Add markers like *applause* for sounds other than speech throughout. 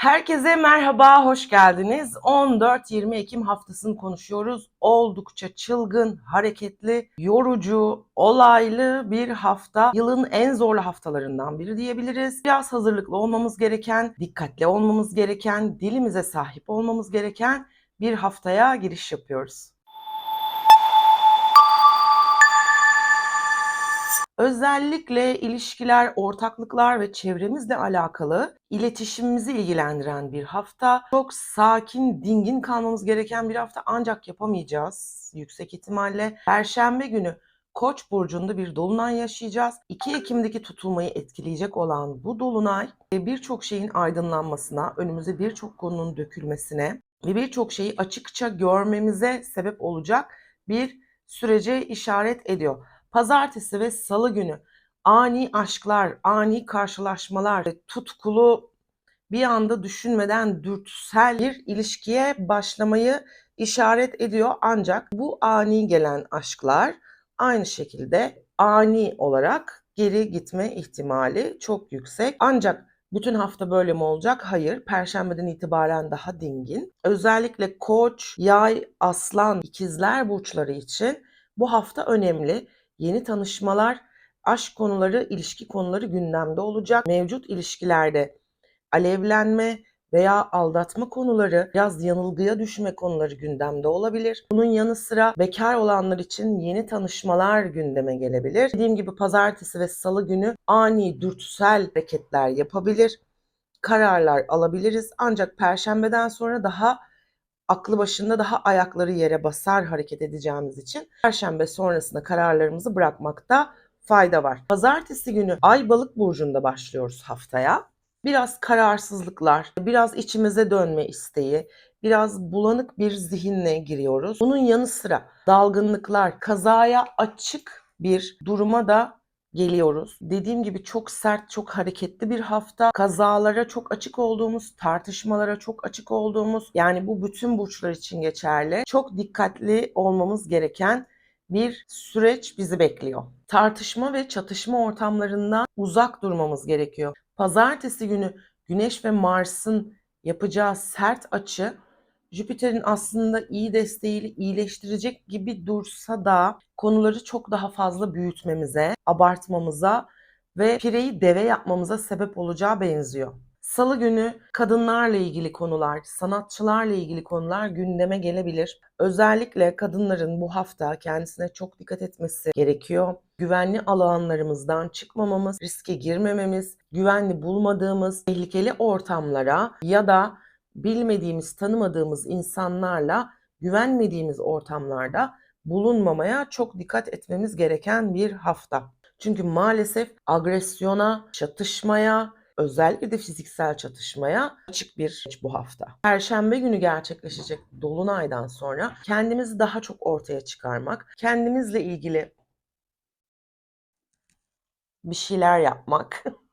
Herkese merhaba, hoş geldiniz. 14-20 Ekim haftasını konuşuyoruz. Oldukça çılgın, hareketli, yorucu, olaylı bir hafta. Yılın en zorlu haftalarından biri diyebiliriz. Biraz hazırlıklı olmamız gereken, dikkatli olmamız gereken, dilimize sahip olmamız gereken bir haftaya giriş yapıyoruz. Özellikle ilişkiler, ortaklıklar ve çevremizle alakalı iletişimimizi ilgilendiren bir hafta. Çok sakin, dingin kalmamız gereken bir hafta ancak yapamayacağız yüksek ihtimalle. Perşembe günü Koç burcunda bir dolunay yaşayacağız. 2 Ekim'deki tutulmayı etkileyecek olan bu dolunay birçok şeyin aydınlanmasına, önümüze birçok konunun dökülmesine ve birçok şeyi açıkça görmemize sebep olacak bir sürece işaret ediyor. Pazartesi ve salı günü ani aşklar, ani karşılaşmalar, tutkulu bir anda düşünmeden dürtüsel bir ilişkiye başlamayı işaret ediyor. Ancak bu ani gelen aşklar aynı şekilde ani olarak geri gitme ihtimali çok yüksek. Ancak bütün hafta böyle mi olacak? Hayır. Perşembeden itibaren daha dingin. Özellikle Koç, Yay, Aslan, İkizler burçları için bu hafta önemli. Yeni tanışmalar, aşk konuları, ilişki konuları gündemde olacak. Mevcut ilişkilerde alevlenme veya aldatma konuları, biraz yanılgıya düşme konuları gündemde olabilir. Bunun yanı sıra bekar olanlar için yeni tanışmalar gündeme gelebilir. Dediğim gibi pazartesi ve salı günü ani dürtüsel hareketler yapabilir. Kararlar alabiliriz. Ancak perşembeden sonra daha aklı başında daha ayakları yere basar hareket edeceğimiz için perşembe sonrasında kararlarımızı bırakmakta fayda var. Pazartesi günü Ay Balık burcunda başlıyoruz haftaya. Biraz kararsızlıklar, biraz içimize dönme isteği, biraz bulanık bir zihinle giriyoruz. Bunun yanı sıra dalgınlıklar, kazaya açık bir duruma da geliyoruz. Dediğim gibi çok sert, çok hareketli bir hafta. Kazalara çok açık olduğumuz, tartışmalara çok açık olduğumuz, yani bu bütün burçlar için geçerli. Çok dikkatli olmamız gereken bir süreç bizi bekliyor. Tartışma ve çatışma ortamlarından uzak durmamız gerekiyor. Pazartesi günü Güneş ve Mars'ın yapacağı sert açı Jüpiter'in aslında iyi desteğiyle iyileştirecek gibi dursa da konuları çok daha fazla büyütmemize, abartmamıza ve pireyi deve yapmamıza sebep olacağı benziyor. Salı günü kadınlarla ilgili konular, sanatçılarla ilgili konular gündeme gelebilir. Özellikle kadınların bu hafta kendisine çok dikkat etmesi gerekiyor. Güvenli alanlarımızdan çıkmamamız, riske girmememiz, güvenli bulmadığımız tehlikeli ortamlara ya da bilmediğimiz, tanımadığımız insanlarla güvenmediğimiz ortamlarda bulunmamaya çok dikkat etmemiz gereken bir hafta. Çünkü maalesef agresyona, çatışmaya, özellikle de fiziksel çatışmaya açık bir bu hafta. Perşembe günü gerçekleşecek dolunaydan sonra kendimizi daha çok ortaya çıkarmak, kendimizle ilgili bir şeyler yapmak. *laughs*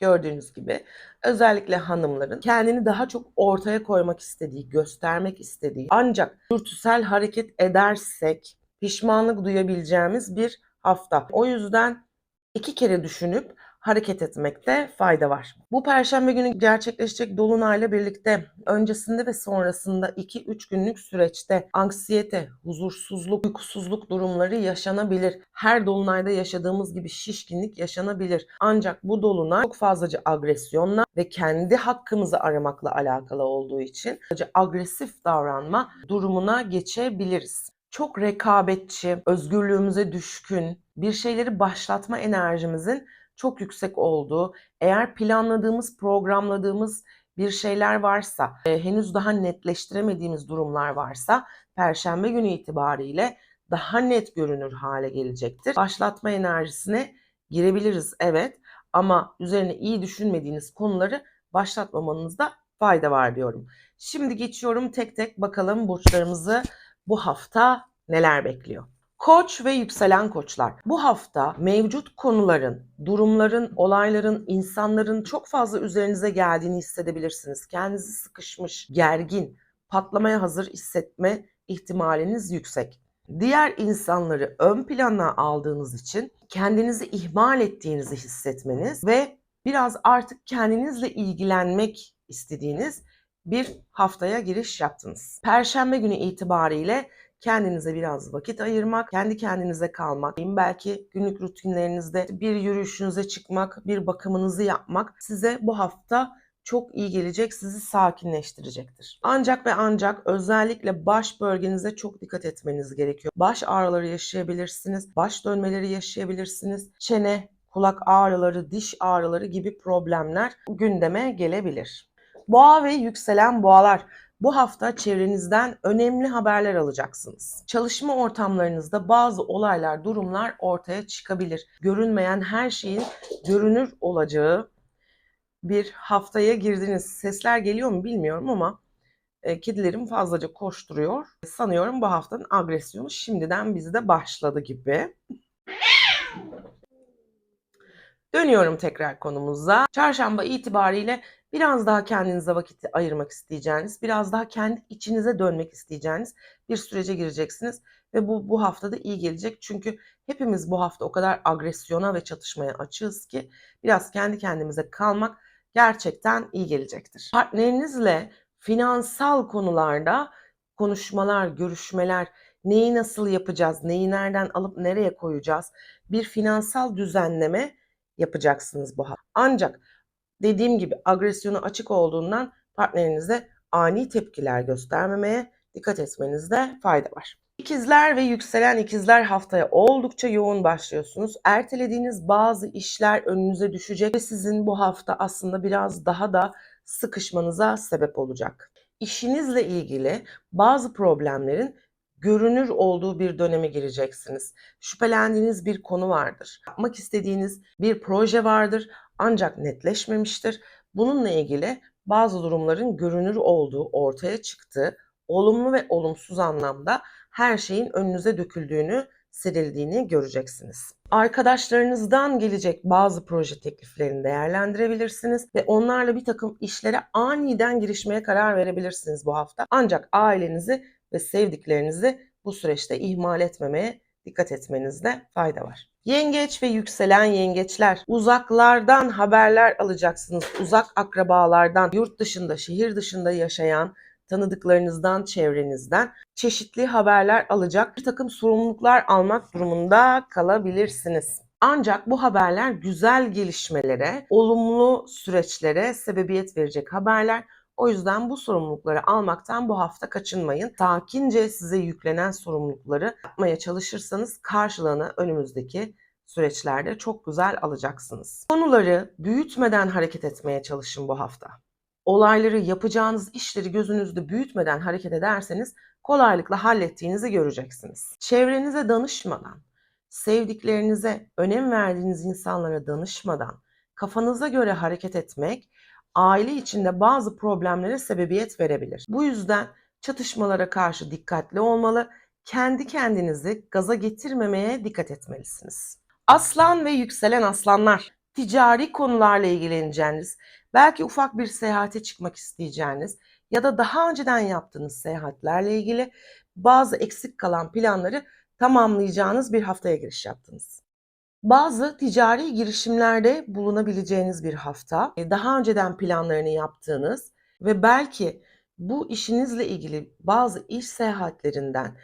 Gördüğünüz gibi özellikle hanımların kendini daha çok ortaya koymak istediği, göstermek istediği ancak dürtüsel hareket edersek pişmanlık duyabileceğimiz bir hafta. O yüzden iki kere düşünüp hareket etmekte fayda var. Bu perşembe günü gerçekleşecek dolunayla birlikte öncesinde ve sonrasında 2-3 günlük süreçte anksiyete, huzursuzluk, uykusuzluk durumları yaşanabilir. Her dolunayda yaşadığımız gibi şişkinlik yaşanabilir. Ancak bu dolunay çok fazlaca agresyonla ve kendi hakkımızı aramakla alakalı olduğu için agresif davranma durumuna geçebiliriz çok rekabetçi, özgürlüğümüze düşkün, bir şeyleri başlatma enerjimizin çok yüksek olduğu, eğer planladığımız, programladığımız bir şeyler varsa, e, henüz daha netleştiremediğimiz durumlar varsa perşembe günü itibariyle daha net görünür hale gelecektir. Başlatma enerjisine girebiliriz evet ama üzerine iyi düşünmediğiniz konuları başlatmamanızda fayda var diyorum. Şimdi geçiyorum tek tek bakalım burçlarımızı bu hafta neler bekliyor? Koç ve yükselen koçlar. Bu hafta mevcut konuların, durumların, olayların, insanların çok fazla üzerinize geldiğini hissedebilirsiniz. Kendinizi sıkışmış, gergin, patlamaya hazır hissetme ihtimaliniz yüksek. Diğer insanları ön plana aldığınız için kendinizi ihmal ettiğinizi hissetmeniz ve biraz artık kendinizle ilgilenmek istediğiniz bir haftaya giriş yaptınız. Perşembe günü itibariyle kendinize biraz vakit ayırmak, kendi kendinize kalmak, belki günlük rutinlerinizde bir yürüyüşünüze çıkmak, bir bakımınızı yapmak size bu hafta çok iyi gelecek, sizi sakinleştirecektir. Ancak ve ancak özellikle baş bölgenize çok dikkat etmeniz gerekiyor. Baş ağrıları yaşayabilirsiniz, baş dönmeleri yaşayabilirsiniz, çene, kulak ağrıları, diş ağrıları gibi problemler gündeme gelebilir. Boğa ve yükselen boğalar bu hafta çevrenizden önemli haberler alacaksınız. Çalışma ortamlarınızda bazı olaylar, durumlar ortaya çıkabilir. Görünmeyen her şeyin görünür olacağı bir haftaya girdiniz. Sesler geliyor mu bilmiyorum ama e, kedilerim fazlaca koşturuyor. Sanıyorum bu haftanın agresyonu şimdiden bizde başladı gibi. Dönüyorum tekrar konumuza. Çarşamba itibariyle biraz daha kendinize vakit ayırmak isteyeceğiniz, biraz daha kendi içinize dönmek isteyeceğiniz bir sürece gireceksiniz. Ve bu bu hafta da iyi gelecek. Çünkü hepimiz bu hafta o kadar agresyona ve çatışmaya açığız ki biraz kendi kendimize kalmak gerçekten iyi gelecektir. Partnerinizle finansal konularda konuşmalar, görüşmeler, neyi nasıl yapacağız, neyi nereden alıp nereye koyacağız bir finansal düzenleme yapacaksınız bu hafta. Ancak dediğim gibi agresyonu açık olduğundan partnerinize ani tepkiler göstermemeye dikkat etmenizde fayda var. İkizler ve yükselen ikizler haftaya oldukça yoğun başlıyorsunuz. Ertelediğiniz bazı işler önünüze düşecek ve sizin bu hafta aslında biraz daha da sıkışmanıza sebep olacak. İşinizle ilgili bazı problemlerin görünür olduğu bir döneme gireceksiniz. Şüphelendiğiniz bir konu vardır. Yapmak istediğiniz bir proje vardır ancak netleşmemiştir. Bununla ilgili bazı durumların görünür olduğu ortaya çıktı. Olumlu ve olumsuz anlamda her şeyin önünüze döküldüğünü, serildiğini göreceksiniz. Arkadaşlarınızdan gelecek bazı proje tekliflerini değerlendirebilirsiniz ve onlarla bir takım işlere aniden girişmeye karar verebilirsiniz bu hafta. Ancak ailenizi ve sevdiklerinizi bu süreçte ihmal etmemeye dikkat etmenizde fayda var. Yengeç ve yükselen yengeçler uzaklardan haberler alacaksınız. Uzak akrabalardan, yurt dışında, şehir dışında yaşayan tanıdıklarınızdan, çevrenizden çeşitli haberler alacak, bir takım sorumluluklar almak durumunda kalabilirsiniz. Ancak bu haberler güzel gelişmelere, olumlu süreçlere sebebiyet verecek haberler. O yüzden bu sorumlulukları almaktan bu hafta kaçınmayın. Sakince size yüklenen sorumlulukları yapmaya çalışırsanız karşılığını önümüzdeki süreçlerde çok güzel alacaksınız. Konuları büyütmeden hareket etmeye çalışın bu hafta olayları, yapacağınız işleri gözünüzde büyütmeden hareket ederseniz kolaylıkla hallettiğinizi göreceksiniz. Çevrenize danışmadan, sevdiklerinize, önem verdiğiniz insanlara danışmadan, kafanıza göre hareket etmek aile içinde bazı problemlere sebebiyet verebilir. Bu yüzden çatışmalara karşı dikkatli olmalı, kendi kendinizi gaza getirmemeye dikkat etmelisiniz. Aslan ve yükselen aslanlar ticari konularla ilgileneceğiniz, belki ufak bir seyahate çıkmak isteyeceğiniz ya da daha önceden yaptığınız seyahatlerle ilgili bazı eksik kalan planları tamamlayacağınız bir haftaya giriş yaptınız. Bazı ticari girişimlerde bulunabileceğiniz bir hafta, e, daha önceden planlarını yaptığınız ve belki bu işinizle ilgili bazı iş seyahatlerinden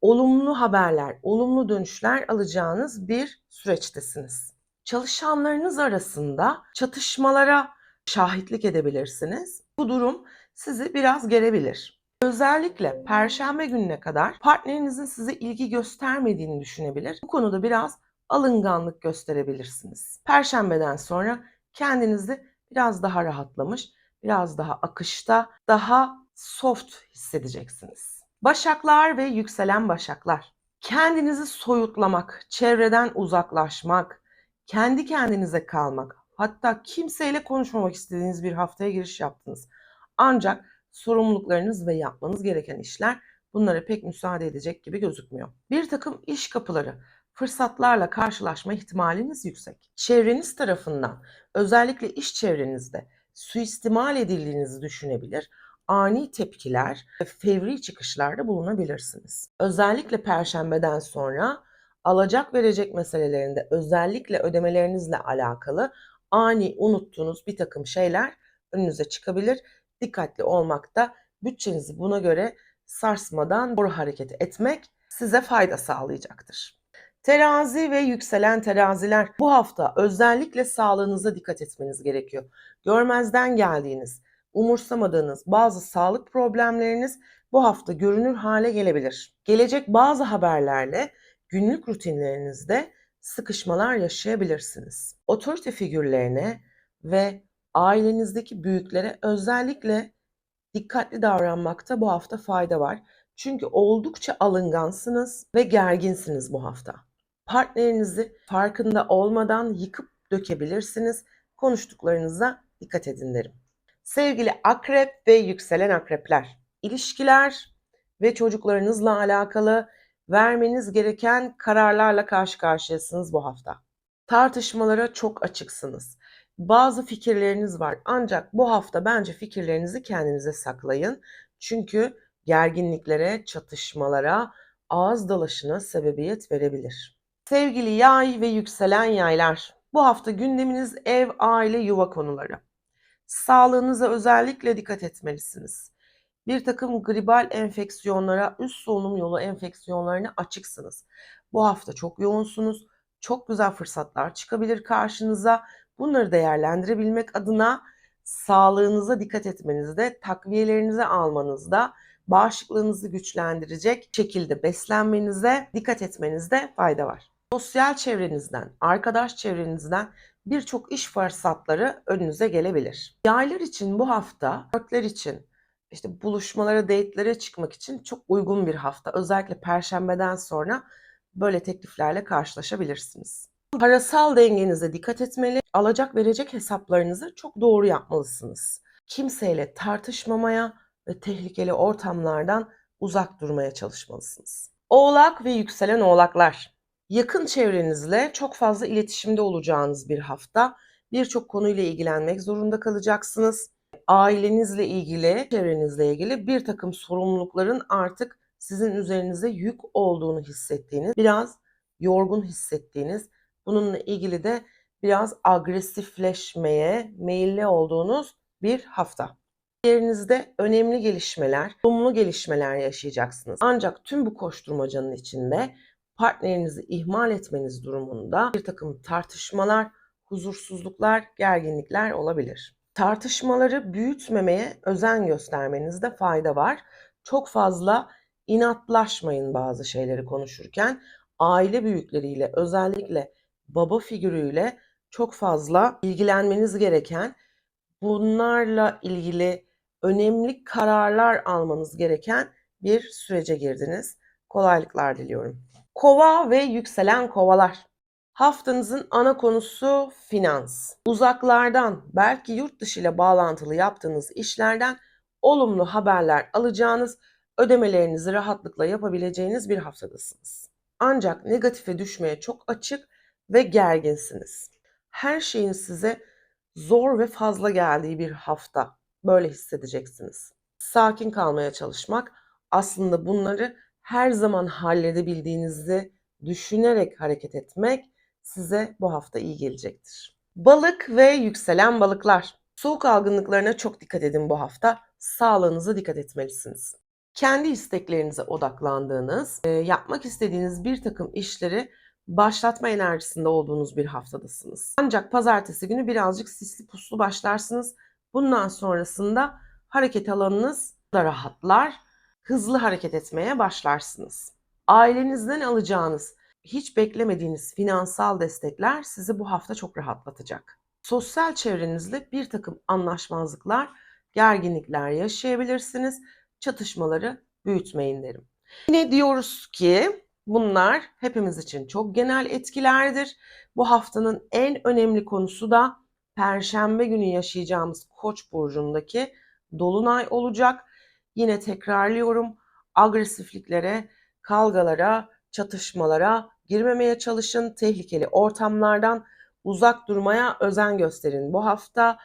olumlu haberler, olumlu dönüşler alacağınız bir süreçtesiniz. Çalışanlarınız arasında çatışmalara şahitlik edebilirsiniz. Bu durum sizi biraz gerebilir. Özellikle perşembe gününe kadar partnerinizin size ilgi göstermediğini düşünebilir. Bu konuda biraz alınganlık gösterebilirsiniz. Perşembeden sonra kendinizi biraz daha rahatlamış, biraz daha akışta, daha soft hissedeceksiniz. Başaklar ve yükselen başaklar. Kendinizi soyutlamak, çevreden uzaklaşmak, kendi kendinize kalmak, hatta kimseyle konuşmamak istediğiniz bir haftaya giriş yaptınız. Ancak sorumluluklarınız ve yapmanız gereken işler bunlara pek müsaade edecek gibi gözükmüyor. Bir takım iş kapıları, fırsatlarla karşılaşma ihtimaliniz yüksek. Çevreniz tarafından, özellikle iş çevrenizde suistimal edildiğinizi düşünebilir ani tepkiler ve fevri çıkışlarda bulunabilirsiniz. Özellikle perşembeden sonra alacak verecek meselelerinde özellikle ödemelerinizle alakalı ani unuttuğunuz bir takım şeyler önünüze çıkabilir. Dikkatli olmakta, bütçenizi buna göre sarsmadan doğru hareket etmek size fayda sağlayacaktır. Terazi ve yükselen teraziler bu hafta özellikle sağlığınıza dikkat etmeniz gerekiyor. Görmezden geldiğiniz, umursamadığınız bazı sağlık problemleriniz bu hafta görünür hale gelebilir. Gelecek bazı haberlerle günlük rutinlerinizde sıkışmalar yaşayabilirsiniz. Otorite figürlerine ve ailenizdeki büyüklere özellikle dikkatli davranmakta bu hafta fayda var. Çünkü oldukça alıngansınız ve gerginsiniz bu hafta. Partnerinizi farkında olmadan yıkıp dökebilirsiniz. Konuştuklarınıza dikkat edin derim. Sevgili akrep ve yükselen akrepler, ilişkiler ve çocuklarınızla alakalı vermeniz gereken kararlarla karşı karşıyasınız bu hafta. Tartışmalara çok açıksınız. Bazı fikirleriniz var ancak bu hafta bence fikirlerinizi kendinize saklayın. Çünkü gerginliklere, çatışmalara, ağız dalaşına sebebiyet verebilir. Sevgili yay ve yükselen yaylar, bu hafta gündeminiz ev, aile, yuva konuları. Sağlığınıza özellikle dikkat etmelisiniz. Bir takım gribal enfeksiyonlara, üst solunum yolu enfeksiyonlarına açıksınız. Bu hafta çok yoğunsunuz. Çok güzel fırsatlar çıkabilir karşınıza. Bunları değerlendirebilmek adına sağlığınıza dikkat etmenizde, takviyelerinizi almanızda, bağışıklığınızı güçlendirecek şekilde beslenmenize dikkat etmenizde fayda var. Sosyal çevrenizden, arkadaş çevrenizden birçok iş fırsatları önünüze gelebilir. Yaylar için bu hafta, flörtler için, işte buluşmalara, date'lere çıkmak için çok uygun bir hafta. Özellikle perşembeden sonra böyle tekliflerle karşılaşabilirsiniz. Parasal dengenize dikkat etmeli, alacak verecek hesaplarınızı çok doğru yapmalısınız. Kimseyle tartışmamaya ve tehlikeli ortamlardan uzak durmaya çalışmalısınız. Oğlak ve yükselen oğlaklar. Yakın çevrenizle çok fazla iletişimde olacağınız bir hafta. Birçok konuyla ilgilenmek zorunda kalacaksınız. Ailenizle ilgili, çevrenizle ilgili bir takım sorumlulukların artık sizin üzerinize yük olduğunu hissettiğiniz, biraz yorgun hissettiğiniz, bununla ilgili de biraz agresifleşmeye meyilli olduğunuz bir hafta. Yerinizde önemli gelişmeler, olumlu gelişmeler yaşayacaksınız. Ancak tüm bu koşturmacanın içinde partnerinizi ihmal etmeniz durumunda bir takım tartışmalar, huzursuzluklar, gerginlikler olabilir. Tartışmaları büyütmemeye özen göstermenizde fayda var. Çok fazla inatlaşmayın bazı şeyleri konuşurken. Aile büyükleriyle özellikle baba figürüyle çok fazla ilgilenmeniz gereken, bunlarla ilgili önemli kararlar almanız gereken bir sürece girdiniz. Kolaylıklar diliyorum. Kova ve yükselen kovalar. Haftanızın ana konusu finans. Uzaklardan, belki yurt dışı ile bağlantılı yaptığınız işlerden olumlu haberler alacağınız, ödemelerinizi rahatlıkla yapabileceğiniz bir haftadasınız. Ancak negatife düşmeye çok açık ve gerginsiniz. Her şeyin size zor ve fazla geldiği bir hafta böyle hissedeceksiniz. Sakin kalmaya çalışmak aslında bunları her zaman halledebildiğinizi düşünerek hareket etmek size bu hafta iyi gelecektir. Balık ve yükselen balıklar. Soğuk algınlıklarına çok dikkat edin bu hafta. Sağlığınıza dikkat etmelisiniz. Kendi isteklerinize odaklandığınız, yapmak istediğiniz bir takım işleri başlatma enerjisinde olduğunuz bir haftadasınız. Ancak pazartesi günü birazcık sisli puslu başlarsınız. Bundan sonrasında hareket alanınız da rahatlar. Hızlı hareket etmeye başlarsınız. Ailenizden alacağınız hiç beklemediğiniz finansal destekler sizi bu hafta çok rahatlatacak. Sosyal çevrenizde bir takım anlaşmazlıklar, gerginlikler yaşayabilirsiniz. Çatışmaları büyütmeyin derim. Yine diyoruz ki bunlar hepimiz için çok genel etkilerdir. Bu haftanın en önemli konusu da Perşembe günü yaşayacağımız Koç burcundaki dolunay olacak. Yine tekrarlıyorum. Agresifliklere, kavgalara, çatışmalara girmemeye çalışın. Tehlikeli ortamlardan uzak durmaya özen gösterin bu hafta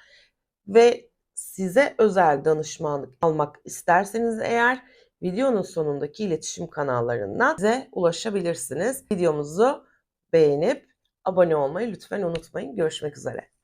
ve size özel danışmanlık almak isterseniz eğer videonun sonundaki iletişim kanallarından bize ulaşabilirsiniz. Videomuzu beğenip abone olmayı lütfen unutmayın. Görüşmek üzere.